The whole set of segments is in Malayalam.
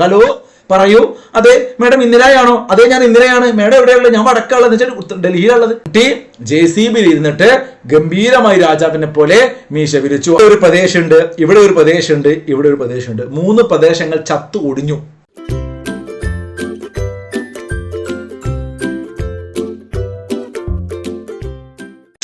ഹലോ പറയൂ. അതെ മേഡം ഇന്നലെയാണോ അതെ ഞാൻ ഇന്നലെയാണ് മേഡം എവിടെയുള്ളത് ഞാൻ വടക്കാളത് വെച്ചാൽ ഡൽഹിയിലുള്ളത്. കുട്ടി ജെ സി ബിയിൽ ഇരുന്നിട്ട് ഗംഭീരമായി രാജാവിനെ പോലെ മീശ വിരിച്ചു. ഒരു പ്രദേശമുണ്ട് ഇവിടെ ഒരു പ്രദേശമുണ്ട് ഇവിടെ ഒരു പ്രദേശമുണ്ട്. മൂന്ന് പ്രദേശങ്ങൾ ചത്തു ഒടിഞ്ഞു.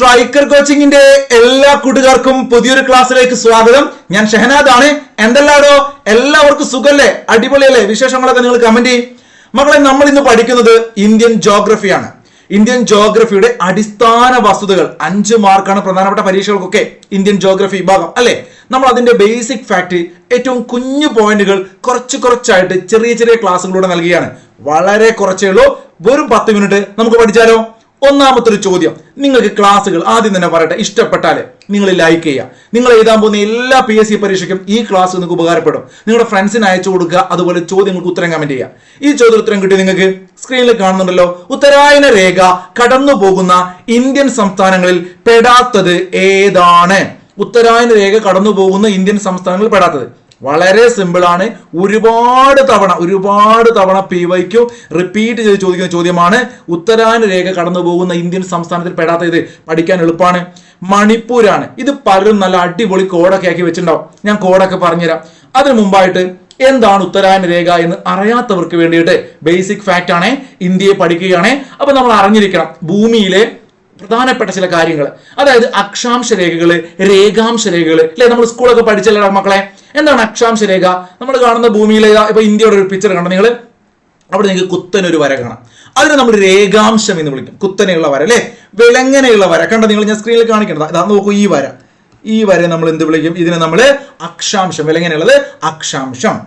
സ്ട്രൈക്കർ കോച്ചിങ്ങിന്റെ എല്ലാ കൂട്ടുകാർക്കും പുതിയൊരു ക്ലാസ്സിലേക്ക് സ്വാഗതം. ഞാൻ ഷെഹനാദ് ആണ് എന്തെല്ലാടോ? എല്ലാവർക്കും സുഖല്ലേ? അടിപൊളിയല്ലേ? വിശേഷങ്ങളൊക്കെ നിങ്ങൾ കമന്റ് ചെയ്യും. മക്കളെ നമ്മൾ ഇന്ന് പഠിക്കുന്നത് ഇന്ത്യൻ ജോഗ്രഫിയാണ് ഇന്ത്യൻ ജോഗ്രഫിയുടെ അടിസ്ഥാന വസ്തുതകൾ. അഞ്ച് മാർക്കാണ് പ്രധാനപ്പെട്ട പരീക്ഷകൾക്കൊക്കെ ഇന്ത്യൻ ജോഗ്രഫി വിഭാഗം അല്ലെ? നമ്മൾ അതിന്റെ ബേസിക് ഫാക്ട് ഏറ്റവും കുഞ്ഞു പോയിന്റുകൾ കുറച്ച് കുറച്ചായിട്ട് ചെറിയ ചെറിയ ക്ലാസ്സുകളിലൂടെ നൽകുകയാണ്. വളരെ കുറച്ചേ ഉള്ളൂ. വെറും പത്ത് മിനിറ്റ് നമുക്ക് പഠിച്ചാലോ? ഒന്നാമത്തെ ചോദ്യം. നിങ്ങൾക്ക് ക്ലാസ്സുകൾ ആദ്യം തന്നെ പറയട്ടെ. ഇഷ്ടപ്പെട്ടാൽ നിങ്ങൾ ലൈക്ക് ചെയ്യുക. നിങ്ങൾ എഴുതാൻ പോകുന്ന എല്ലാ പി എസ് സി പരീക്ഷയ്ക്കും ഈ ക്ലാസ് നിങ്ങൾക്ക് ഉപകാരപ്പെടും. നിങ്ങളുടെ ഫ്രണ്ട്സിന് അയച്ചു കൊടുക്കുക. അതുപോലെ ചോദ്യങ്ങൾക്ക് ഉത്തരം കമന്റ് ചെയ്യുക. ഈ ചോദ്യം ഉത്തരം കിട്ടി നിങ്ങൾക്ക് സ്ക്രീനിൽ കാണുന്നുണ്ടല്ലോ. ഉത്തരായന രേഖ കടന്നു പോകുന്ന ഇന്ത്യൻ സംസ്ഥാനങ്ങളിൽ പെടാത്തത് ഏതാണ്? ഉത്തരായന രേഖ കടന്നു പോകുന്ന ഇന്ത്യൻ സംസ്ഥാനങ്ങളിൽ പെടാത്തത്. വളരെ സിമ്പിൾ ആണ്. ഒരുപാട് തവണ ഒരുപാട് തവണ പി വൈക്കു റിപ്പീറ്റ് ചെയ്ത് ചോദിക്കുന്ന ചോദ്യമാണ്. ഉത്തരായന രേഖ കടന്നു പോകുന്ന ഇന്ത്യൻ സംസ്ഥാനത്തിൽ പെടാത്ത ഇത് പഠിക്കാൻ എളുപ്പമാണ്. മണിപ്പൂരാണ്. ഇത് പലരും നല്ല അടിപൊളി കോഡൊക്കെ ആക്കി വെച്ചിട്ടുണ്ടാവും. ഞാൻ കോഡൊക്കെ പറഞ്ഞുതരാം. അതിനു മുമ്പായിട്ട് എന്താണ് ഉത്തരായന രേഖ എന്ന് അറിയാത്തവർക്ക് വേണ്ടിയിട്ട് ബേസിക് ഫാക്റ്റ് ആണ്. ഇന്ത്യയെ പഠിക്കുകയാണ്. അപ്പൊ നമ്മൾ അറിഞ്ഞിരിക്കണം. ഭൂമിയിലെ പ്രധാനപ്പെട്ട ചില കാര്യങ്ങൾ അതായത് അക്ഷാംശ രേഖകൾ രേഖാംശ രേഖകൾ അല്ലെ നമ്മൾ സ്കൂളൊക്കെ പഠിച്ചല്ലേ മക്കളെ? എന്താണ് അക്ഷാംശ രേഖ നമ്മൾ കാണുന്ന ഭൂമിയിലെ ഇപ്പൊ ഇന്ത്യയുടെ ഒരു പിക്ചർ കണ്ടോ നിങ്ങൾ അവിടെ നിങ്ങൾക്ക് കുത്തനൊരു വര കാണാം. അതിനെ നമ്മൾ രേഖാംശം എന്ന് വിളിക്കും. കുത്തനെയുള്ള വര അല്ലെ? വിളങ്ങനെയുള്ള വര. കണ്ടോ നിങ്ങൾ ഞാൻ സ്ക്രീനിൽ കാണിക്കേണ്ടത് ഇതാ നോക്കൂ ഈ വര. ഈ വര നമ്മൾ എന്ത് വിളിക്കും? ഇതിനെ നമ്മൾ അക്ഷാംശം. വിളങ്ങനെയുള്ളത് അക്ഷാംശം.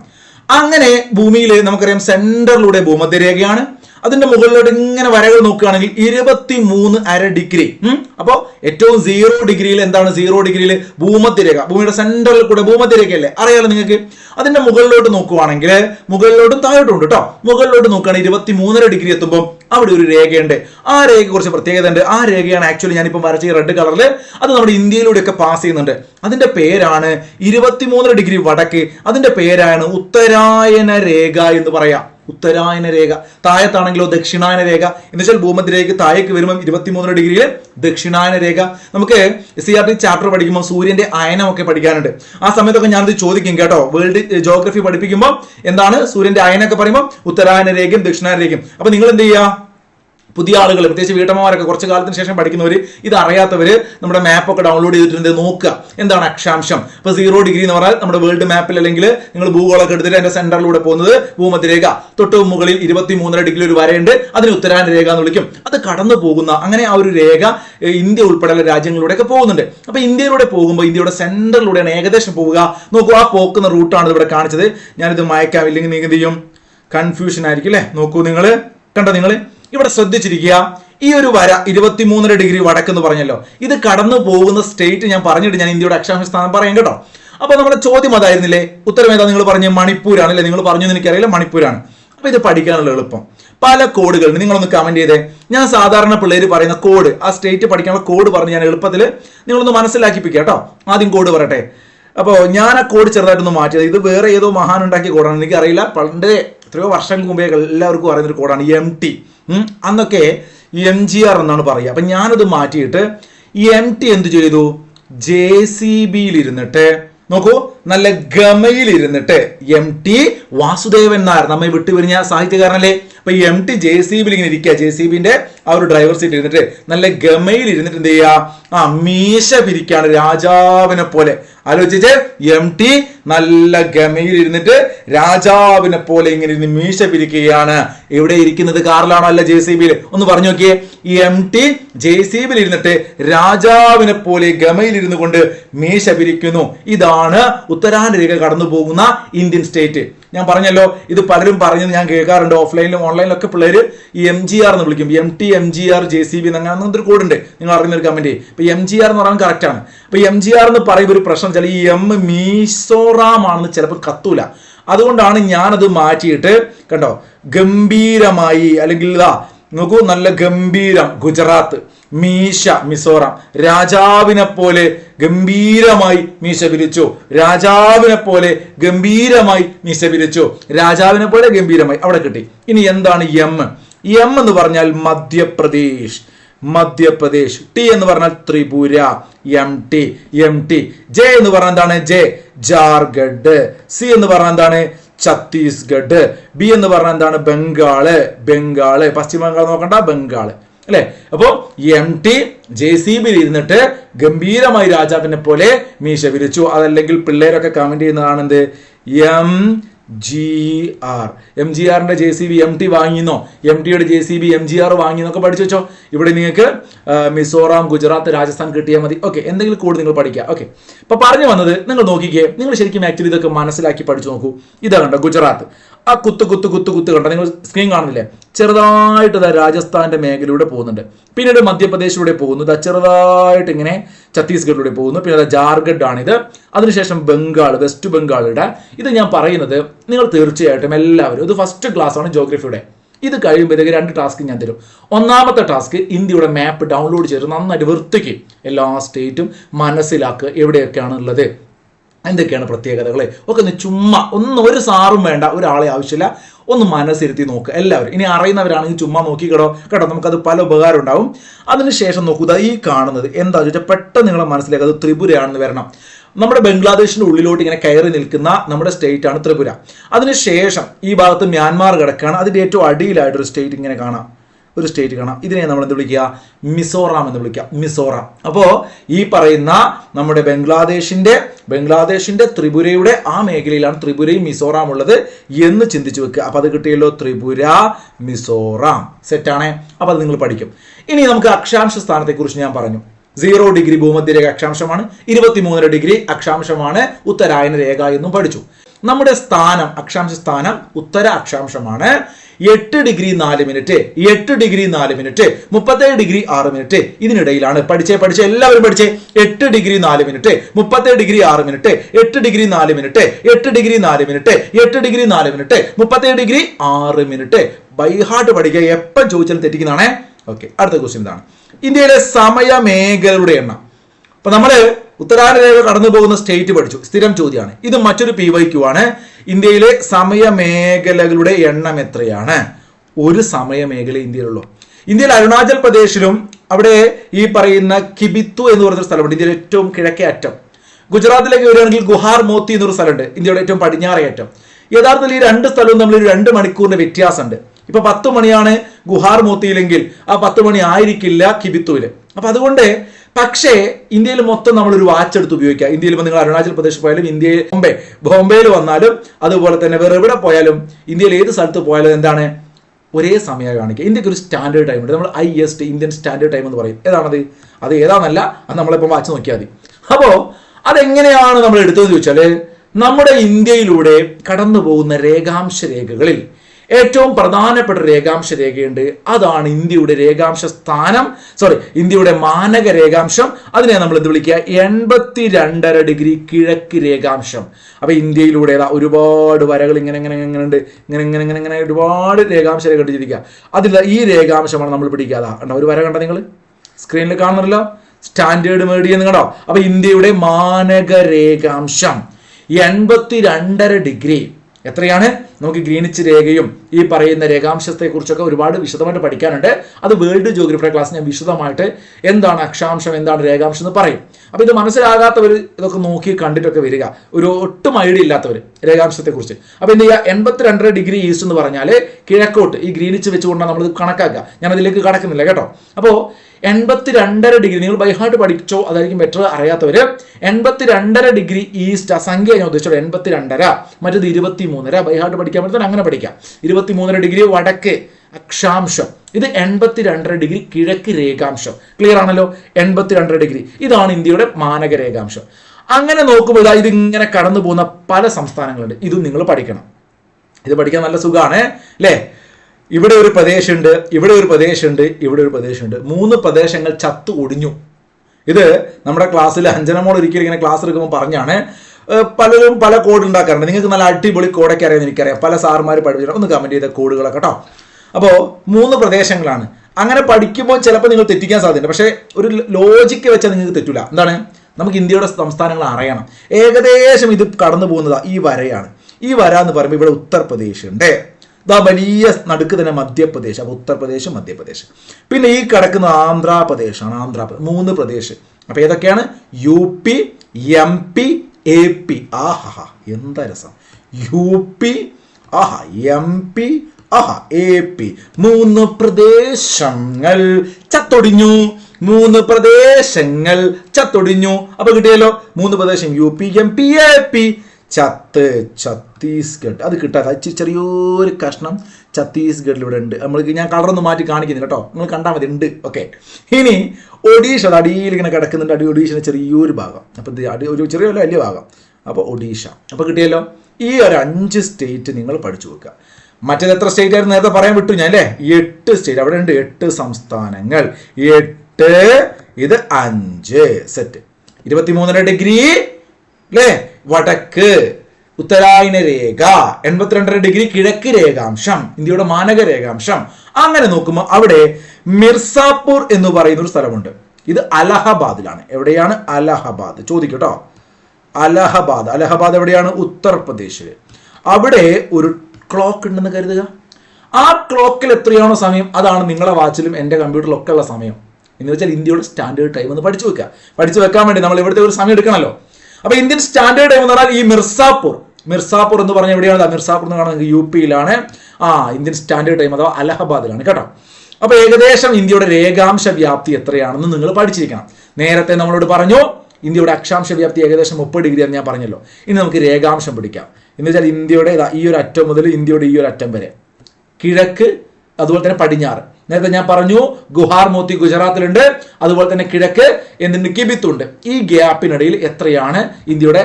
അങ്ങനെ ഭൂമിയിൽ നമുക്കറിയാം സെന്ററിലൂടെ ഭൂമധ്യരേഖയാണ്. അതിന്റെ മുകളിലോട്ട് ഇങ്ങനെ വരകൾ നോക്കുകയാണെങ്കിൽ ഇരുപത്തി മൂന്ന് അര ഡിഗ്രി. അപ്പോൾ ഏറ്റവും സീറോ ഡിഗ്രിയിൽ എന്താണ് സീറോ ഡിഗ്രിയിൽ? ഭൂമത്തിരേഖ ഭൂമിയുടെ സെന്ററിൽ കൂടെ ഭൂമത്തിരേഖയല്ലേ അറിയാലോ നിങ്ങൾക്ക്? അതിന്റെ മുകളിലോട്ട് നോക്കുവാണെങ്കിൽ മുകളിലോട്ടും താഴോട്ടും ഉണ്ട് കേട്ടോ. മുകളിലോട്ട് നോക്കുകയാണെങ്കിൽ ഇരുപത്തി മൂന്നര ഡിഗ്രി എത്തുമ്പോൾ അവിടെ ഒരു രേഖയുണ്ട്. ആ രേഖ കുറച്ച് പ്രത്യേകത ഉണ്ട്. ആ രേഖയാണ് ആക്ച്വലി ഞാനിപ്പോൾ വരച്ച ഈ റെഡ് കളറിൽ അത് നമ്മുടെ ഇന്ത്യയിലൂടെയൊക്കെ പാസ് ചെയ്യുന്നുണ്ട്. അതിന്റെ പേരാണ് ഇരുപത്തിമൂന്നര ഡിഗ്രി വടക്ക്. അതിന്റെ പേരാണ് ഉത്തരായന രേഖ എന്ന് പറയാം. ഉത്തരായന രേഖ. താഴത്താണെങ്കിലോ ദക്ഷിണായന രേഖ. എന്ന് വെച്ചാൽ ഭൂമധ്യരേഖ താഴേക്ക് വരുമ്പോൾ ഇരുപത്തിമൂന്ന് ഡിഗ്രിയിൽ ദക്ഷിണായന രേഖ. നമുക്ക് സി ആർ ടി ചാപ്റ്റർ പഠിക്കുമ്പോൾ സൂര്യന്റെ അയനമൊക്കെ പഠിക്കാനുണ്ട്. ആ സമയത്തൊക്കെ ഞാനത് ചോദിക്കും കേട്ടോ. വേൾഡ് ജോഗ്രഫി പഠിപ്പിക്കുമ്പോൾ എന്താണ് സൂര്യന്റെ അയനൊക്കെ പറയുമ്പോൾ ഉത്തരായന രേഖയും ദക്ഷിണായന രേഖയും. അപ്പൊ നിങ്ങൾ എന്ത് ചെയ്യുക പുതിയ ആളുകൾ പ്രത്യേകിച്ച് വീട്ടമ്മമാരൊക്കെ കുറച്ച് കാലത്തിന് ശേഷം പഠിക്കുന്നവർ ഇത് അറിയാത്തവർ നമ്മുടെ മാപ്പൊക്കെ ഡൗൺലോഡ് ചെയ്തിട്ടുണ്ട്. നോക്കുക. എന്താണ് അക്ഷാംശം? ഇപ്പൊ സീറോ ഡിഗ്രി എന്ന് പറഞ്ഞാൽ നമ്മുടെ വേൾഡ് മാപ്പിൽ അല്ലെങ്കിൽ നിങ്ങൾ ഭൂഗോളൊക്കെ എടുത്തിട്ട് അതിന്റെ സെന്ററിലൂടെ പോകുന്നത് ഭൂമധ്യരേഖ. തൊട്ട് മുകളിൽ ഇരുപത്തി മൂന്നര ഡിഗ്രി ഒരു വരയുണ്ട്. അതിന് ഉത്തരായന രേഖ എന്ന് വിളിക്കും. അത് കടന്നു പോകുന്ന അങ്ങനെ ആ ഒരു രേഖ ഇന്ത്യ ഉൾപ്പെടെയുള്ള രാജ്യങ്ങളിലൂടെയൊക്കെ പോകുന്നുണ്ട്. അപ്പൊ ഇന്ത്യയിലൂടെ പോകുമ്പോൾ ഇന്ത്യയുടെ സെന്ററിലൂടെയാണ് ഏകദേശം പോവുക. നോക്കൂ ആ പോക്കുന്ന റൂട്ടാണ് ഇവിടെ കാണിച്ചത്. ഞാനിത് മയക്കാം ഇല്ലെങ്കിൽ ചെയ്യും? കൺഫ്യൂഷൻ ആയിരിക്കും അല്ലേ? നോക്കൂ നിങ്ങൾ കണ്ടോ നിങ്ങൾ ഇവിടെ ശ്രദ്ധിച്ചിരിക്കുക. ഈ ഒരു വര ഇരുപത്തിമൂന്നര ഡിഗ്രി വടക്കെന്ന് പറഞ്ഞല്ലോ. ഇത് കടന്നു പോകുന്ന സ്റ്റേറ്റ് ഞാൻ പറഞ്ഞിട്ട് ഞാൻ ഇന്ത്യയുടെ അക്ഷാംശ സ്ഥാനം പറയാം കേട്ടോ. അപ്പൊ നമ്മുടെ ചോദ്യം അതായിരുന്നില്ലേ? ഉത്തരം ഏതാ നിങ്ങൾ പറഞ്ഞ? മണിപ്പൂരാണ് അല്ലെ നിങ്ങൾ പറഞ്ഞു എനിക്കറിയില്ല. മണിപ്പൂരാണ്. അപ്പൊ ഇത് പഠിക്കാനുള്ള എളുപ്പം. പല കോഡുകൾ നിങ്ങളൊന്ന് കമന്റ് ചെയ്തേ. ഞാൻ സാധാരണ പിള്ളേര് പറയുന്ന കോഡ് ആ സ്റ്റേറ്റ് പഠിക്കാനുള്ള കോഡ് പറഞ്ഞ് ഞാൻ എളുപ്പത്തിൽ നിങ്ങളൊന്ന് മനസ്സിലാക്കിപ്പിക്കുക കേട്ടോ. ആദ്യം കോഡ് പറയട്ടെ. അപ്പോൾ ഞാൻ ആ കോഡ് ചെറുതായിട്ടൊന്ന് മാറ്റിയത്. ഇത് വേറെ ഏതോ മഹാൻ ഉണ്ടാക്കിയ കോഡാണ് എനിക്കറിയില്ല. പണ്ട് എത്രയോ വർഷം മുമ്പേ എല്ലാവർക്കും അറിയുന്നൊരു കോഡാണ് എം ടി അന്നൊക്കെ എം ജി ആർ എന്നാണ് പറയുക. അപ്പം ഞാനത് മാറ്റിയിട്ട് എം ടി എന്ത് ചെയ്തു? ജെ സി ബിയിൽ ഇരുന്നിട്ട് നോക്കൂ നല്ല ഗമയിൽ ഇരുന്നിട്ട് എം ടി വാസുദേവൻ നായർ നമ്മെ വിട്ടുപിരിഞ്ഞ സാഹിത്യകാരനല്ലേ? അപ്പൊ എം ടി ജെ സി ബിയിൽ ഇങ്ങനെ ഇരിക്കുക ജെ സി ബിന്റെ ആ ഒരു ഡ്രൈവർ സീറ്റ് ഇരുന്നിട്ട് നല്ല ഗമയിൽ ഇരുന്നിട്ട് എന്ത് ചെയ്യുക ആ മീശ പിരിക്കാണ് രാജാവിനെ പോലെ. ആലോചിച്ച് എം ടി നല്ല ഗമയിൽ ഇരുന്നിട്ട് രാജാവിനെ പോലെ ഇങ്ങനെ ഇരുന്ന് മീശ പിരിക്കുകയാണ്. ഇവിടെ ഇരിക്കുന്നത് കാറിലാണോ അല്ല ജെ സി ബിയിൽ ഒന്ന് പറഞ്ഞു നോക്കിയേ. ഈ എം ടി ജെ സി ബിയിൽ ഇരുന്നിട്ട് രാജാവിനെ പോലെ ഗമയിൽ ഇരുന്നു കൊണ്ട് മീശ പിരിക്കുന്നു. ഇതാണ് ഉത്തരാഖണ്ഡ് രേഖ കടന്നു പോകുന്ന ഇന്ത്യൻ സ്റ്റേറ്റ് ഞാൻ പറഞ്ഞല്ലോ ഇത് പലരും പറഞ്ഞത് ഞാൻ കേൾക്കാറുണ്ട് ഓഫ്ലൈനിലും ഓൺലൈനിലും ഒക്കെ പിള്ളേർ ഈ എം ജി ആർ എന്ന് വിളിക്കും. M T M G R J C B അങ്ങനത്തെ ഒരു കോഡുണ്ട് നിങ്ങൾ അറിയുന്ന ഒരു കമന്റ് ഇപ്പൊ എം ജി ആർ എന്ന് പറയാൻ കറക്റ്റ് ആണ്. അപ്പൊ എം ജി ആർ എന്ന് പറയുമ്പോൾ ഒരു പ്രശ്നം വെച്ചാൽ ഈ എം മീസോറാം ആണെന്ന് ചിലപ്പോൾ കത്തൂല. അതുകൊണ്ടാണ് ഞാനത് മാറ്റിയിട്ട് കണ്ടോ ഗംഭീരമായി അല്ലെങ്കിൽ ഇതാ നോക്കൂ നല്ല ഗംഭീരം ഗുജറാത്ത്. മീശ മിസോറാം. രാജാവിനെ പോലെ ഗംഭീരമായി മീശ വിരിച്ചു. രാജാവിനെ പോലെ ഗംഭീരമായി മീശ വിരിച്ചു. രാജാവിനെ പോലെ ഗംഭീരമായി അവിടെ കിട്ടി. ഇനി എന്താണ് എം എം എന്ന് പറഞ്ഞാൽ മധ്യപ്രദേശ്. മധ്യപ്രദേശ്. ടി എന്ന് പറഞ്ഞാൽ Tripura. M T M T J എന്ന് പറഞ്ഞാൽ എന്താണ്? ജെ ജാർഖണ്ഡ്. സി എന്ന് പറഞ്ഞാൽ എന്താണ്? ഛത്തീസ്ഗഡ്. ബി എന്ന് പറഞ്ഞാൽ എന്താണ്? ബംഗാൾ. ബംഗാൾ. പശ്ചിമ ബംഗാൾ നോക്കണ്ട ബംഗാൾ. അല്ലെ? അപ്പോ എം ടി ജെ സി ബിയിൽ ഇരുന്നിട്ട് ഗംഭീരമായി രാജാവിനെ പോലെ മീശ വിരിച്ചു. അതല്ലെങ്കിൽ പിള്ളേരൊക്കെ കമന്റ് ചെയ്യുന്നതാണ് എന്ത്? M G R M G ആറിന്റെ J C B M T വാങ്ങിയെന്നോ M ടിയുടെ J C B M G R വാങ്ങിയെന്നൊക്കെ പഠിച്ചു വെച്ചോ? ഇവിടെ നിങ്ങൾക്ക് മിസോറാം ഗുജറാത്ത് രാജസ്ഥാൻ കിട്ടിയാൽ മതി. ഓക്കെ എന്തെങ്കിലും കൂടി നിങ്ങൾ പഠിക്കുക. ഓക്കെ അപ്പൊ പറഞ്ഞു വന്നത് നിങ്ങൾ നോക്കിക്കേ. നിങ്ങൾ ശരിക്കും ആക്ച്വലി ഇതൊക്കെ മനസ്സിലാക്കി പഠിച്ചു നോക്കൂ. ഇതാ കണ്ടോ ഗുജറാത്ത്. ആ കുത്ത് കുത്ത് കുത്ത് കുത്ത് കണ്ടോ? നിങ്ങൾ സ്ക്രീൻ കാണുന്നില്ലേ? ചെറുതായിട്ട് ഇതാ രാജസ്ഥാന്റെ മേഖലയിലൂടെ പോകുന്നുണ്ട്. പിന്നീട് മധ്യപ്രദേശിലൂടെ പോകുന്നു. ഇതാ ചെറുതായിട്ട് ഇങ്ങനെ ഛത്തീസ്ഗഡിലൂടെ പോകുന്നു. പിന്നെ അതാ ജാർഖണ്ഡ് ആണിത്. അതിനുശേഷം ബംഗാൾ വെസ്റ്റ് ബംഗാളിയുടെ ഇത് ഞാൻ പറയുന്നത് നിങ്ങൾ തീർച്ചയായിട്ടും എല്ലാവരും ഇത് ഫസ്റ്റ് ക്ലാസ് ആണ് ജോഗ്രഫിയുടെ ഇത് കഴിയുമ്പോഴത്തേക്ക് രണ്ട് ടാസ്ക് ഞാൻ തരും. ഒന്നാമത്തെ ടാസ്ക് ഇന്ത്യയുടെ മാപ്പ് ഡൗൺലോഡ് ചെയ്ത് നന്നായിട്ട് വൃത്തിക്ക് എല്ലാ സ്റ്റേറ്റും മനസ്സിലാക്കുക എവിടെയൊക്കെയാണ് ഉള്ളത് എന്തൊക്കെയാണ് പ്രത്യേകതകൾ ഒക്കെ ഒന്ന് ചുമ്മാ ഒന്നും ഒരു സാറും വേണ്ട ഒരാളെ ആവശ്യമില്ല. ഒന്ന് മനസ്സിരുത്തി നോക്കുക എല്ലാവരും. ഇനി അറിയുന്നവരാണെങ്കിൽ ചുമ്മാ നോക്കിക്കടോ. കേട്ടോ നമുക്കത് പല ഉപകാരം ഉണ്ടാവും. അതിനുശേഷം നോക്കുക ഈ കാണുന്നത്. എന്താ വെച്ചാൽ പെട്ടെന്ന് നിങ്ങളെ മനസ്സിലേക്ക് അത് ത്രിപുരയാണെന്ന് വരണം. നമ്മുടെ ബംഗ്ലാദേശിന്റെ ഉള്ളിലോട്ട് ഇങ്ങനെ കയറി നിൽക്കുന്ന നമ്മുടെ സ്റ്റേറ്റ് ആണ് ത്രിപുര അതിനുശേഷം ഈ ഭാഗത്ത് മ്യാൻമാർ കിടക്കുകയാണ് അതിന്റെ ഏറ്റവും അടിയിലായിട്ടൊരു സ്റ്റേറ്റ് ഇങ്ങനെ കാണാം. ഒരു സ്റ്റേറ്റ് കാണാം. ഇതിനെ നമ്മൾ എന്ത് വിളിക്കുക? മിസോറാം എന്ന് വിളിക്കുക. മിസോറാം. അപ്പോൾ ഈ പറയുന്ന നമ്മുടെ ബംഗ്ലാദേശിന്റെ ബംഗ്ലാദേശിന്റെ ത്രിപുരയുടെ ആ മേഖലയിലാണ് ത്രിപുരയും മിസോറാം ഉള്ളത് എന്ന് ചിന്തിച്ചു വെക്കുക. അപ്പോൾ അത് കിട്ടിയല്ലോ ത്രിപുര മിസോറാം. സെറ്റാണേ അപ്പൊ അത് നിങ്ങൾ പഠിക്കും. ഇനി നമുക്ക് അക്ഷാംശ സ്ഥാനത്തെക്കുറിച്ച് ഞാൻ പറഞ്ഞു. സീറോ ഡിഗ്രി ഭൂമധ്യരേഖ അക്ഷാംശമാണ്. ഇരുപത്തിമൂന്നര ഡിഗ്രി അക്ഷാംശമാണ്. ഉത്തരായന രേഖ എന്നും പഠിച്ചു. നമ്മുടെ സ്ഥാനം അക്ഷാംശ സ്ഥാനം ഉത്തര അക്ഷാംശമാണ്. എട്ട് ഡിഗ്രി നാല് മിനിറ്റ് എട്ട് ഡിഗ്രി നാല് മിനിറ്റ് മുപ്പത്തേഴ് ഡിഗ്രി ആറ് മിനിറ്റ് ഇതിനിടയിലാണ്. പഠിച്ചേ പഠിച്ചേ എല്ലാവരും പഠിച്ചേ. എട്ട് ഡിഗ്രി നാല് മിനിറ്റ് മുപ്പത്തേഴ് ഡിഗ്രി ആറ് മിനിറ്റ് എട്ട് ഡിഗ്രി നാല് മിനിറ്റ് എട്ട് ഡിഗ്രി നാല് മിനിറ്റ് എട്ട് ഡിഗ്രി നാല് മിനിറ്റ് മുപ്പത്തേഴ് ഡിഗ്രി ആറ് മിനിറ്റ് ബൈഹാർട്ട് പഠിക്കുക എപ്പം ചോദിച്ചാലും തെറ്റിക്കുന്നതാണേ. ഓക്കെ അടുത്ത ക്വസ്റ്റ്യൻ ഇതാണ്. ഇന്ത്യയിലെ സമയ മേഖലയുടെ എണ്ണം. അപ്പൊ നമ്മൾ ഉത്തരാന രേഖ കടന്നു പോകുന്ന സ്റ്റേറ്റ് പഠിച്ചു. സ്ഥിരം ചോദ്യമാണ് ഇത് മറ്റൊരു പി വൈ ക്യു ആണ്. ഇന്ത്യയിലെ സമയമേഖലകളുടെ എണ്ണം എത്രയാണ്? ഒരു സമയമേഖല ഇന്ത്യയിലുള്ളൂ. ഇന്ത്യയിൽ അരുണാചൽ പ്രദേശിലും അവിടെ ഈ പറയുന്ന കിബിത്തു എന്ന് പറയുന്ന സ്ഥലമുണ്ട്. ഇന്ത്യയിലെ ഏറ്റവും കിഴക്കേ അറ്റം. ഗുജറാത്തിലേക്ക് വരികയാണെങ്കിൽ ഗുഹാർ മോത്തി എന്നൊരു സ്ഥലമുണ്ട്. ഇന്ത്യയുടെ ഏറ്റവും പടിഞ്ഞാറേ അറ്റം. യഥാർത്ഥത്തിൽ ഈ രണ്ട് സ്ഥലവും തമ്മിൽ ഒരു രണ്ട് മണിക്കൂറിന്റെ വ്യത്യാസമുണ്ട്. ഇപ്പൊ പത്ത് മണിയാണ് ഗുഹാർ മോത്തിയിലെങ്കിൽ ആ പത്ത് മണി ആയിരിക്കില്ല കിബിത്തുവിൽ. അപ്പൊ അതുകൊണ്ട് പക്ഷേ ഇന്ത്യയിൽ മൊത്തം നമ്മൾ ഒരു വാച്ച് എടുത്ത് ഉപയോഗിക്കുക. ഇന്ത്യയിൽ നിങ്ങൾ അരുണാചൽ പ്രദേശ് പോയാലും ഇന്ത്യയിൽ ബോംബെ ബോംബെയിൽ വന്നാലും അതുപോലെ തന്നെ വേറെ എവിടെ പോയാലും ഇന്ത്യയിൽ ഏത് സ്ഥലത്ത് പോയാലും എന്താണ്? ഒരേ സമയം കാണിക്കുക. ഇന്ത്യയ്ക്ക് ഒരു സ്റ്റാൻഡേർഡ് ടൈം ഉണ്ട്. നമ്മൾ I S T Indian standard time എന്ന് പറയും. ഏതാണത്? അത് ഏതാണെന്നല്ല അത് നമ്മളിപ്പോൾ വാച്ച് നോക്കിയാൽ മതി. അപ്പോൾ അതെങ്ങനെയാണ് നമ്മൾ എടുത്തതെന്ന് ചോദിച്ചാൽ നമ്മുടെ ഇന്ത്യയിലൂടെ കടന്നു പോകുന്ന രേഖാംശ രേഖകളിൽ ഏറ്റവും പ്രധാനപ്പെട്ട രേഖാംശ രേഖയുണ്ട്. അതാണ് ഇന്ത്യയുടെ രേഖാംശ സ്ഥാനം. സോറി ഇന്ത്യയുടെ മാനക രേഖാംശം. അതിനെ നമ്മൾ എന്ത് വിളിക്കുക? എൺപത്തി രണ്ടര ഡിഗ്രി കിഴക്ക് രേഖാംശം. അപ്പൊ ഇന്ത്യയിലൂടെ ഒരുപാട് വരകൾ ഇങ്ങനെ ഇങ്ങനെ ഇങ്ങനെ ഉണ്ട്. ഇങ്ങനെ ഇങ്ങനെ ഇങ്ങനെ ഇങ്ങനെ ഒരുപാട് രേഖാംശ രേഖ കണ്ടിരിക്കുക അതിൽ ഈ രേഖാംശമാണ് നമ്മൾ പിടിക്കുക. അതാ കണ്ടോ? ഒരു വര കണ്ട നിങ്ങൾ സ്ക്രീനിൽ കാണുന്നല്ലോ? സ്റ്റാൻഡേർഡ് മേടിയെന്ന് കണ്ടോ? അപ്പൊ ഇന്ത്യയുടെ മാനക രേഖാംശം. എൺപത്തി രണ്ടര ഡിഗ്രി എത്രയാണ്? നമുക്ക് ഗ്രീനിച്ച് രേഖയും ഈ പറയുന്ന രേഖാംശത്തെ കുറിച്ചൊക്കെ ഒരുപാട് വിശദമായിട്ട് പഠിക്കാനുണ്ട്. അത് വേൾഡ് ജോഗ്രഫി ക്ലാസ് ഞാൻ വിശദമായിട്ട് എന്താണ് അക്ഷാംശം എന്താണ് രേഖാംശം എന്ന് പറയും. അപ്പോൾ ഇത് മനസ്സിലാകാത്തവർ ഇതൊക്കെ നോക്കി കണ്ടിട്ടൊക്കെ വരിക. ഒരു ഒട്ടും ഐഡിയ ഇല്ലാത്തവർ രേഖാംശത്തെക്കുറിച്ച്. അപ്പോൾ അപ്പൊ എന്ത് ചെയ്യുക? എൺപത്തിരണ്ടര ഡിഗ്രി ഈസ്റ്റ് എന്ന് പറഞ്ഞാൽ കിഴക്കോട്ട് ഈ ഗ്രീനിച്ച് വെച്ചുകൊണ്ടാണ് നമ്മൾ കണക്കാക്കുക. ഞാൻ അതിലേക്ക് കടക്കുന്നില്ല കേട്ടോ. അപ്പോൾ എൺപത്തി രണ്ടര ഡിഗ്രി. നിങ്ങൾ ബൈഹാർട്ട് പഠിച്ചോ അതായിരിക്കും ബെറ്റർ അറിയാത്തവര്. എൺപത്തി രണ്ടര ഡിഗ്രി ഈസ്റ്റ് സംഖ്യ ഞാൻ ഉദ്ദേശിച്ചത് എൺപത്തി രണ്ടര മറ്റത് ഇരുപത്തി മൂന്നര ബൈഹാർട്ട് പഠിക്കാൻ പറ്റുന്ന അങ്ങനെ പഠിക്കാം. ഇരുപത്തി മൂന്നര ഡിഗ്രി വടക്ക് അക്ഷാംശം. ഇത് എൺപത്തി രണ്ടര ഡിഗ്രി കിഴക്ക് രേഖാംശം. ക്ലിയർ ആണല്ലോ? എൺപത്തി രണ്ടര ഡിഗ്രി. ഇതാണ് ഇന്ത്യയുടെ മാനക രേഖാംശം. അങ്ങനെ നോക്കുമ്പോൾ ഇതാ ഇങ്ങനെ കടന്നു പോകുന്ന പല സംസ്ഥാനങ്ങളുണ്ട്. ഇതും നിങ്ങൾ പഠിക്കണം. ഇത് പഠിക്കാൻ നല്ല സുഖമാണ് അല്ലേ? ഇവിടെ ഒരു പ്രദേശമുണ്ട് ഇവിടെ ഒരു പ്രദേശമുണ്ട് ഇവിടെ ഒരു പ്രദേശമുണ്ട് മൂന്ന് പ്രദേശങ്ങൾ ചത്തു ഒടിഞ്ഞു. ഇത് നമ്മുടെ ക്ലാസ്സിൽ അഞ്ജനമോൾ ഒരിക്കലും ഇങ്ങനെ ക്ലാസ് എടുക്കുമ്പോൾ പറഞ്ഞാണ്. പലരും പല കോഡ് ഉണ്ടാക്കാറുണ്ട്. നിങ്ങൾക്ക് നല്ല അടിപൊളി കോഡൊക്കെ അറിയാമെന്ന് എനിക്കറിയാം. പല സാറുമാർ പഠിപ്പിച്ചിട്ടുണ്ട്. ഒന്ന് കമന്റ് ചെയ്ത കോഡുകളൊക്കെ കേട്ടോ അപ്പോൾ മൂന്ന് പ്രദേശങ്ങളാണ്. അങ്ങനെ പഠിക്കുമ്പോൾ ചിലപ്പോൾ നിങ്ങൾ തെറ്റിക്കാൻ സാധ്യതയുണ്ട്. പക്ഷേ ഒരു ലോജിക്ക് വെച്ചാൽ നിങ്ങൾക്ക് തെറ്റില്ല എന്താണ്? നമുക്ക് ഇന്ത്യയുടെ സംസ്ഥാനങ്ങൾ അറിയണം. ഏകദേശം ഇത് കടന്നു പോകുന്നതാണ് ഈ വരയാണ്. ഈ വര എന്ന് പറയുമ്പോൾ ഇവിടെ ഉത്തർപ്രദേശ് ഉണ്ട് ഇതാ വലിയ നടുക്ക് തന്നെ മധ്യപ്രദേശ് അപ്പോൾ ഉത്തർപ്രദേശ് മധ്യപ്രദേശ്. പിന്നെ ഈ കിടക്കുന്ന ആന്ധ്രാപ്രദേശാണ് ആന്ധ്രാപ്രദേശ് മൂന്ന് പ്രദേശ്. അപ്പോൾ ഏതൊക്കെയാണ്? U P M P A P. ആഹാ എന്താ രസം. യു പി ആഹാ എം പി ആഹാ എ പി. മൂന്ന് പ്രദേശങ്ങൾ ചത്തൊടിഞ്ഞു. മൂന്ന് പ്രദേശങ്ങൾ ചത്തൊടിഞ്ഞു. അപ്പൊ കിട്ടിയല്ലോ മൂന്ന് പ്രദേശം U P M P A P. ചത്ത് ഛത്തീസ്ഗഡ്. അത് കിട്ടാത്ത ചെറിയൊരു കഷ്ണം ഛത്തീസ്ഗഡിൽ ഇവിടെ ഉണ്ട് നമ്മൾക്ക് ഞാൻ കളറൊന്ന് മാറ്റി കാണിക്കുന്നില്ല കേട്ടോ. നിങ്ങൾ കണ്ടാൽ മതി ഉണ്ട്. ഓക്കെ. ഇനി ഒഡീഷ അത് അടിയിൽ ഇങ്ങനെ കിടക്കുന്നുണ്ട്. അടി ഒഡീഷയുടെ ചെറിയൊരു ഭാഗം. അപ്പോൾ ഇത് അടി ഒരു ചെറിയ വലിയ ഭാഗം. അപ്പോൾ ഒഡീഷ. അപ്പോൾ കിട്ടിയല്ലോ? ഈ ഒരു അഞ്ച് സ്റ്റേറ്റ് നിങ്ങൾ പഠിച്ചു വെക്കുക. മറ്റേത് എത്ര സ്റ്റേറ്റ് ആയിരുന്നു? നേരത്തെ പറയാൻ വിട്ടു ഞാൻ അല്ലേ? എട്ട് സ്റ്റേറ്റ്. അവിടെ ഉണ്ട് എട്ട് സംസ്ഥാനങ്ങൾ. എട്ട് ഇത് അഞ്ച്. സെറ്റ്. ഇരുപത്തിമൂന്നര ഡിഗ്രി അല്ലേ? വടക്ക് ഉത്തരായന രേഖ എൺപത്തിരണ്ടര ഡിഗ്രി കിഴക്ക് രേഖാംശം ഇന്ത്യയുടെ മാനക രേഖാംശം. അങ്ങനെ നോക്കുമ്പോൾ അവിടെ മിർസാപൂർ എന്ന് പറയുന്ന ഒരു സ്ഥലമുണ്ട്. ഇത് അലഹബാദിലാണ്. എവിടെയാണ് അലഹബാദ്? ചോദിക്കട്ടോ. അലഹബാദ്. അലഹബാദ് എവിടെയാണ്? ഉത്തർപ്രദേശിൽ അവിടെ ഒരു ക്ലോക്ക് ഉണ്ടെന്ന് കരുതുക. ആ ക്ലോക്കിൽ എത്രയാണോ സമയം അതാണ് നിങ്ങളുടെ വാച്ചിലും എന്റെ കമ്പ്യൂട്ടറിലും ഒക്കെ ഉള്ള സമയം. എന്ന് വെച്ചാൽ ഇന്ത്യയുടെ സ്റ്റാൻഡേർഡ് ടൈം എന്ന് പഠിച്ചു വെക്കുക. പഠിച്ചു വെക്കാൻ വേണ്ടി നമ്മൾ ഇവിടുത്തെ ഒരു സമയം എടുക്കണമല്ലോ. അപ്പൊ ഇന്ത്യൻ സ്റ്റാൻഡേർഡ് ടൈം എന്ന് പറഞ്ഞാൽ ഈ മിർസാപൂർ. മിർസാപൂർ എന്ന് പറഞ്ഞ എവിടെയാണ്? മിർസാപൂർ എന്ന് കാണുന്നത് യു പിയിലാണ്. ആ ഇന്ത്യൻ സ്റ്റാൻഡേർഡ് ടൈം അഥവാ അലഹബാദിലാണ് കേട്ടോ. അപ്പൊ ഏകദേശം ഇന്ത്യയുടെ രേഖാംശ വ്യാപ്തി എത്രയാണെന്ന് നിങ്ങൾ പഠിച്ചിരിക്കണം. നേരത്തെ നമ്മളോട് പറഞ്ഞു ഇന്ത്യയുടെ അക്ഷാംശ വ്യാപ്തി ഏകദേശം മുപ്പത് ഡിഗ്രി എന്ന് ഞാൻ പറഞ്ഞല്ലോ. ഇനി നമുക്ക് രേഖാംശം പിടിക്കാം എന്ന് വെച്ചാൽ ഇന്ത്യയുടെ ഈ ഒരു അറ്റം മുതൽ ഇന്ത്യയുടെ ഈ ഒരു അറ്റം വരെ. കിഴക്ക് അതുപോലെ തന്നെ പടിഞ്ഞാറ്. നേരത്തെ ഞാൻ പറഞ്ഞു ഗുഹാർ മോത്തി ഗുജറാത്തിലുണ്ട് അതുപോലെ തന്നെ കിഴക്ക് എന്നിട്ട് കിബിത്തുണ്ട്. ഈ ഗ്യാപ്പിനിടയിൽ എത്രയാണ് ഇന്ത്യയുടെ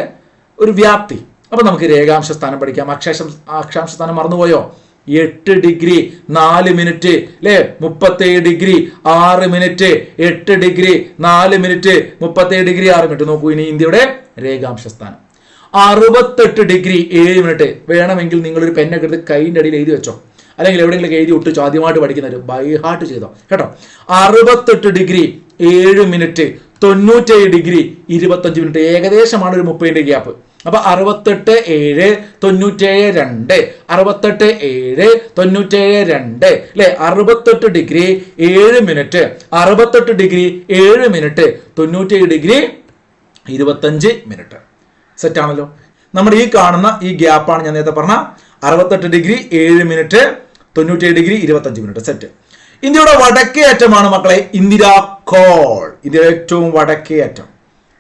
ഒരു വ്യാപ്തി? അപ്പൊ നമുക്ക് രേഖാംശ സ്ഥാനം പഠിക്കാം. അക്ഷാംശം അക്ഷാംശ സ്ഥാനം മറന്നുപോയോ? എട്ട് ഡിഗ്രി നാല് മിനിറ്റ് അല്ലേ മുപ്പത്തേഴ് ഡിഗ്രി ആറ് മിനിറ്റ് എട്ട് ഡിഗ്രി നാല് മിനിറ്റ് മുപ്പത്തേഴ് ഡിഗ്രി ആറ് മിനിറ്റ്. നോക്കൂ ഇനി ഇന്ത്യയുടെ രേഖാംശ സ്ഥാനം അറുപത്തെട്ട് ഡിഗ്രി ഏഴ് മിനിറ്റ്. വേണമെങ്കിൽ നിങ്ങളൊരു പെന്നൊക്കെ എടുത്ത് കൈന്റെ അടിയിൽ എഴുതി വെച്ചോ. അല്ലെങ്കിൽ എവിടെയെങ്കിലും എഴുതി ഒട്ടിച്ചോ ആദ്യമായിട്ട് പഠിക്കുന്നവർ ബൈ ഹാർട്ട് ചെയ്തോ. കേട്ടോ? അറുപത്തെട്ട് ഡിഗ്രി ഏഴ് മിനിറ്റ് തൊണ്ണൂറ്റേഴ് ഡിഗ്രി ഇരുപത്തഞ്ച് മിനിറ്റ് ഏകദേശമാണ് ഒരു മുപ്പതിന്റെ ഗ്യാപ്പ് അപ്പൊ അറുപത്തെട്ട് ഏഴ് തൊണ്ണൂറ്റേഴ് രണ്ട്. അറുപത്തെട്ട് ഏഴ് തൊണ്ണൂറ്റേഴ് രണ്ട്. അല്ലെ? അറുപത്തെട്ട് ഡിഗ്രി ഏഴ് മിനിറ്റ് അറുപത്തെട്ട് ഡിഗ്രി ഏഴ് മിനിറ്റ് തൊണ്ണൂറ്റേഴ് ഡിഗ്രി ഇരുപത്തഞ്ച് മിനിറ്റ് സെറ്റ് ആണല്ലോ. നമ്മുടെ ഈ കാണുന്ന ഈ ഗ്യാപ്പാണ് ഞാൻ നേരത്തെ പറഞ്ഞ അറുപത്തെട്ട് ഡിഗ്രി ഏഴ് മിനിറ്റ് തൊണ്ണൂറ്റേഴ് ഡിഗ്രി ഇരുപത്തഞ്ച് മിനിറ്റ് സെറ്റ് ഇന്ത്യയുടെ വടക്കേ അറ്റമാണ് മക്കളെ ഇന്ദിരാ കോൾ. ഇന്ത്യയുടെ ഏറ്റവും വടക്കേ അറ്റം.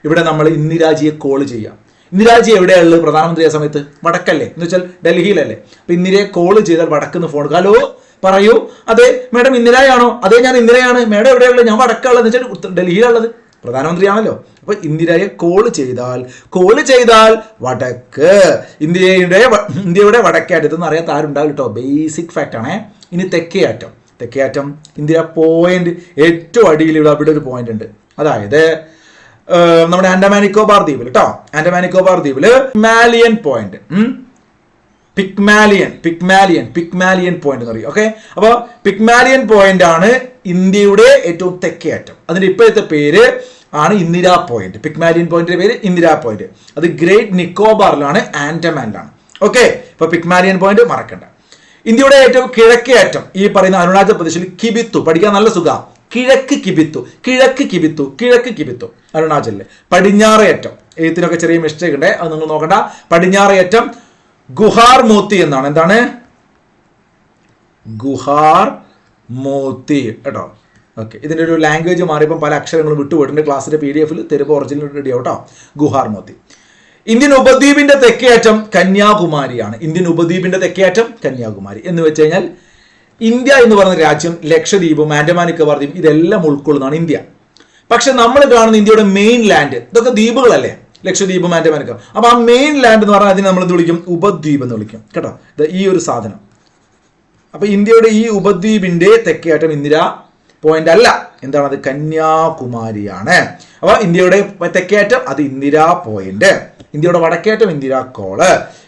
ഇവിടെ നമ്മൾ ഇന്ദിരാജിയെ കോൾ ചെയ്യാം. ഇന്ദിരാജി എവിടെയുള്ളത് പ്രധാനമന്ത്രി ആ സമയത്ത്? വടക്കല്ലേ? എന്ന് വെച്ചാൽ ഡൽഹിയിലല്ലേ. അപ്പൊ ഇന്ദിരയെ കോൾ ചെയ്താൽ വടക്കുന്ന് ഫോൺ ഹലോ പറയൂ. അതെ മേഡം ഇന്ദിരയാണോ? അതെ ഞാൻ ഇന്ദിരയാണ്. മേഡം എവിടെയുള്ളത് ഞാൻ വടക്കുള്ളത് എന്ന് വെച്ചാൽ ഡൽഹിയിലുള്ളത് പ്രധാനമന്ത്രിയാണല്ലോ. അപ്പൊ ഇന്ദിരയെ കോൾ ചെയ്താൽ കോൾ ചെയ്താൽ വടക്ക്. ഇന്ത്യയുടെ ഇന്ത്യയുടെ വടക്കേ അറ്റത്ത് അറിയാത്ത ആരുണ്ടാവില്ല കേട്ടോ ബേസിക് ഫാക്റ്റ് ആണേ. ഇനി തെക്കേ അറ്റം. തെക്കേ അറ്റം ഇന്ത്യ പോയിന്റ് ഏറ്റവും അടിയിൽ ഇവിടെ അവിടെ ഒരു പോയിന്റ് ഉണ്ട്. അതായത് നമ്മുടെ ആൻഡമാൻ നിക്കോബാർ ദ്വീപിൽ കേട്ടോ ആൻഡമാൻ നിക്കോബാർ ദ്വീപിൽ Malian point Pygmalion Pygmalion Pygmalion point എന്ന് പറയും ഓക്കെ അപ്പോൾ പിക്മാലിയൻ പോയിന്റ് ആണ് ഇന്ത്യയുടെ ഏറ്റവും തെക്കേ അറ്റം. അതിന്റെ ഇപ്പോഴത്തെ പേര് ആണ് ഇന്ദിരാ പോയിന്റ് പിക്മാലിയൻ പോയിന്റിന്റെ പേര് ഇന്ദിരാ പോയിന്റ് അത് ഗ്രേറ്റ് നിക്കോബാറിലാണ് ആൻഡമാനിലാണ് ഓക്കെ ഇപ്പൊ പിക്മാലിയൻ പോയിന്റ് മറക്കണ്ട. ഇന്ത്യയുടെ ഏറ്റവും കിഴക്കേ അറ്റം ഈ പറയുന്ന അരുണാചൽ പ്രദേശിൽ കിബിത്തു. പഠിക്കാൻ നല്ല സുഖ. കിഴക്ക് കിബിത്തു കിഴക്ക് കിബിത്തു കിഴക്ക് കിബിത്തു അരുണാചലിൽ. പടിഞ്ഞാറേ അറ്റം. എഴുത്തിനൊക്കെ ചെറിയ മിസ്റ്റേക്ക് ഉണ്ട് അത് നിങ്ങൾ നോക്കണ്ട. പടിഞ്ഞാറേ അറ്റം ഗുഹാർ മോത്തി എന്നാണ്. എന്താണ്? ഗുഹാർ മോത്തി കേട്ടോ. ഓക്കെ. ഇതിന്റെ ഒരു ലാംഗ്വേജ് മാറിയപ്പോൾ പല അക്ഷരങ്ങളും വിട്ടുപോയിട്ടുണ്ട്. ക്ലാസ്സിന്റെ പി ഡി എഫിൽ തെരുവ് ഒറിജിനൽ റെഡി ആവട്ടോ. ഗുഹാർ മോത്തി. ഇന്ത്യൻ ഉപദ്വീപിന്റെ തെക്കേയറ്റം കന്യാകുമാരിയാണ്. ഇന്ത്യൻ ഉപദ്വീപിന്റെ തെക്കേയറ്റം കന്യാകുമാരി. എന്ന് വെച്ച് കഴിഞ്ഞാൽ ഇന്ത്യ എന്ന് പറയുന്ന രാജ്യം ലക്ഷദ്വീപ് ആൻഡമാൻ നിക്കോബാർ ഇതെല്ലാം ഉൾക്കൊള്ളുന്നതാണ് ഇന്ത്യ. പക്ഷെ നമ്മൾ കാണുന്ന ഇന്ത്യയുടെ മെയിൻ ലാൻഡ് ഇതൊക്കെ ദ്വീപുകളല്ലേ? ലക്ഷദ്വീപും മാറ്റം നിക്കോബാർ അപ്പൊ ആ മെയിൻ ലാൻഡ് എന്ന് പറഞ്ഞാൽ അതിനെ നമ്മൾ എന്ത് വിളിക്കും? ഉപദ്വീപ് എന്ന് വിളിക്കും കേട്ടോ? ഈ ഒരു സാധനം. അപ്പൊ ഇന്ത്യയുടെ ഈ ഉപദ്വീപിന്റെ തെക്കേയറ്റം ഇന്ദിര പോയിന്റ് അല്ല. എന്താണ്? അത് കന്യാകുമാരിയാണ്. അപ്പൊ ഇന്ത്യയുടെ തെക്കേയറ്റം അത് ഇന്ദിര പോയിന്റ് ഇന്ത്യയുടെ വടക്കേറ്റം ഇന്ദിര കോൾ.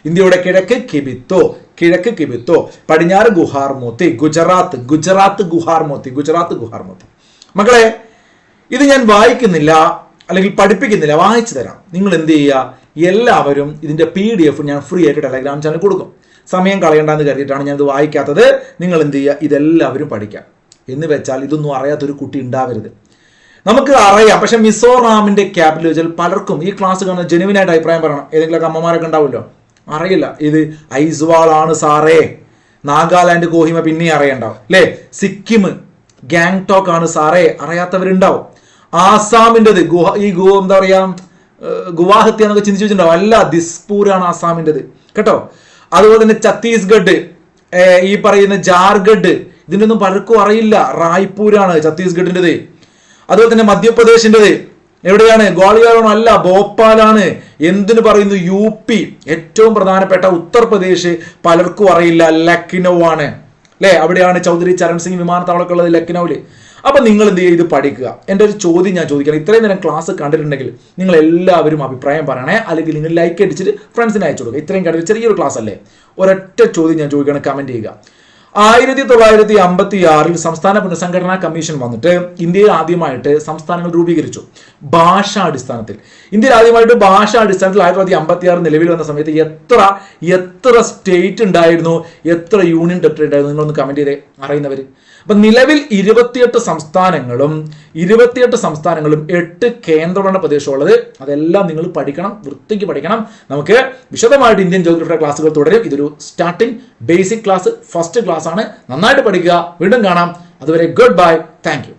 ഇന്ത്യയുടെ കിഴക്ക് കിബിത്തോ. കിഴക്ക് കിബിത്തോ. പടിഞ്ഞാറ് ഗുഹാർമോത്തി ഗുജറാത്ത്. ഗുജറാത്ത് ഗുഹാർമോത്തി ഗുജറാത്ത് ഗുഹാർമോത്തി മക്കളെ ഇത് ഞാൻ വായിക്കുന്നില്ല. അല്ലെങ്കിൽ പഠിപ്പിക്കുന്നില്ല വായിച്ചു തരാം. നിങ്ങൾ എന്ത് ചെയ്യുക എല്ലാവരും ഇതിന്റെ പി ഡി എഫ് ഞാൻ ഫ്രീ ആയിട്ട് ടെലഗ്രാം ചാനൽ കൊടുക്കും. സമയം കളയണ്ടെന്ന് കരുതിയിട്ടാണ് ഞാനിത് വായിക്കാത്തത്. നിങ്ങൾ എന്ത് ചെയ്യുക ഇതെല്ലാവരും പഠിക്കാം. എന്ന് വെച്ചാൽ ഇതൊന്നും അറിയാത്തൊരു കുട്ടി ഉണ്ടാവരുത് നമുക്ക് അറിയാം. പക്ഷെ മിസോറാമിന്റെ ക്യാപിറ്റൽ വെച്ചാൽ പലർക്കും ഈ ക്ലാസ് കാണുന്ന ജെനുവിനായിട്ട് അഭിപ്രായം പറയണം. ഏതെങ്കിലുമൊക്കെ അമ്മമാരൊക്കെ ഉണ്ടാവുമല്ലോ അറിയില്ല. ഇത് ഐസ്വാൾ ആണ് സാറേ. നാഗാലാൻഡ് കോഹിമ പിന്നെ അറിയണ്ടാവും. അല്ലേ സിക്കിം ഗാങ്ടോക്ക് ആണ് സാറേ. അറിയാത്തവരുണ്ടാവും. ആസാമിന്റെത് ഗുഹ ഈ ഗു എന്താ പറയാ ഏഹ് ഗുവാഹത്തി എന്നൊക്കെ ചിന്തിച്ചു വെച്ചിട്ടുണ്ടാവും. അല്ല ദിസ്പൂരാണ് ആസാമിന്റെത് കേട്ടോ? അതുപോലെ തന്നെ ഛത്തീസ്ഗഡ് ഈ പറയുന്ന ജാർഖണ്ഡ് ഇതിന്റെ ഒന്നും പലർക്കും അറിയില്ല. റായ്പൂരാണ് ഛത്തീസ്ഗഡിന്റെത്. അതുപോലെ തന്നെ മധ്യപ്രദേശിന്റെത്. എവിടെയാണ്? ഗ്വാളിയാറാണോ. അല്ല ഭോപ്പാലാണ്. എന്തിനു പറയുന്നു? U P. ഏറ്റവും പ്രധാനപ്പെട്ട ഉത്തർപ്രദേശ് പലർക്കും അറിയില്ല. ലക്നൗ ആണ്. അല്ലേ? അവിടെയാണ് ചൗധരി ചരൺ സിംഗ് വിമാനത്താവളമൊക്കെ ഉള്ളത് ലക്നൌവിൽ അപ്പൊ നിങ്ങൾ എന്ത് ചെയ്യുക ഇത് പഠിക്കുക. എന്റെ ഒരു ചോദ്യം ഞാൻ ചോദിക്കണം ഇത്രയും നേരം ക്ലാസ് കണ്ടിട്ടുണ്ടെങ്കിൽ നിങ്ങൾ എല്ലാവരും അഭിപ്രായം പറയണേ അല്ലെങ്കിൽ നിങ്ങൾ ലൈക്ക് അടിച്ചിട്ട് ഫ്രണ്ട്സിന് അയച്ചു കൊടുക്കുക ഇത്രയും കണ്ടിട്ട് ചെറിയൊരു ക്ലാസ് അല്ലേ? ഒരൊറ്റ ചോദ്യം ഞാൻ ചോദിക്കണം കമന്റ് ചെയ്യുക. ആയിരത്തി തൊള്ളായിരത്തി അമ്പത്തി ആറിൽ സംസ്ഥാന പുനഃസംഘടനാ കമ്മീഷൻ വന്നിട്ട് ഇന്ത്യയിൽ ആദ്യമായിട്ട് സംസ്ഥാനങ്ങൾ രൂപീകരിച്ചു. ഭാഷാടിസ്ഥാനത്തിൽ ഇന്ത്യയിൽ ആദ്യമായിട്ട് ഭാഷാടിസ്ഥാനത്തിൽ ആയിരത്തി തൊള്ളായിരത്തി അമ്പത്തി ആറ് നിലവിൽ വന്ന സമയത്ത് എത്ര എത്ര സ്റ്റേറ്റ് ഉണ്ടായിരുന്നു? എത്ര യൂണിയൻ ടെറിട്ടറി ഉണ്ടായിരുന്നു? നിങ്ങളൊന്ന് കമന്റ് ചെയ്തേ. അറിയുന്നവര്. അപ്പൊ നിലവിൽ ഇരുപത്തിയെട്ട് സംസ്ഥാനങ്ങളും ഇരുപത്തിയെട്ട് സംസ്ഥാനങ്ങളും എട്ട് കേന്ദ്രഭരണ പ്രദേശമുള്ളത്. അതെല്ലാം നിങ്ങൾ പഠിക്കണം വൃത്തിക്ക് പഠിക്കണം. നമുക്ക് വിശദമായിട്ട് ഇന്ത്യൻ ജോഗ്രഫിയുടെ ക്ലാസ്സുകൾ തുടരും. ഇതൊരു starting basic class first class ആണ്. നന്നായിട്ട് പഠിക്കുക. വീണ്ടും കാണാം. അതുവരെ ഗുഡ് ബൈ താങ്ക്